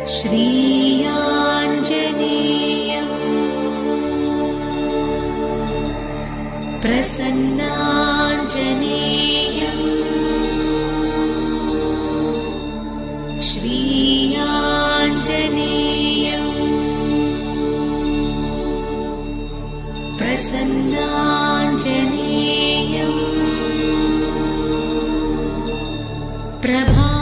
श्रीयाञ्जनेयम् प्रसन्नाञ्जनेयम् श्रीयाञ्जनेयम् प्रसन्नाञ्जनेयम् प्रभा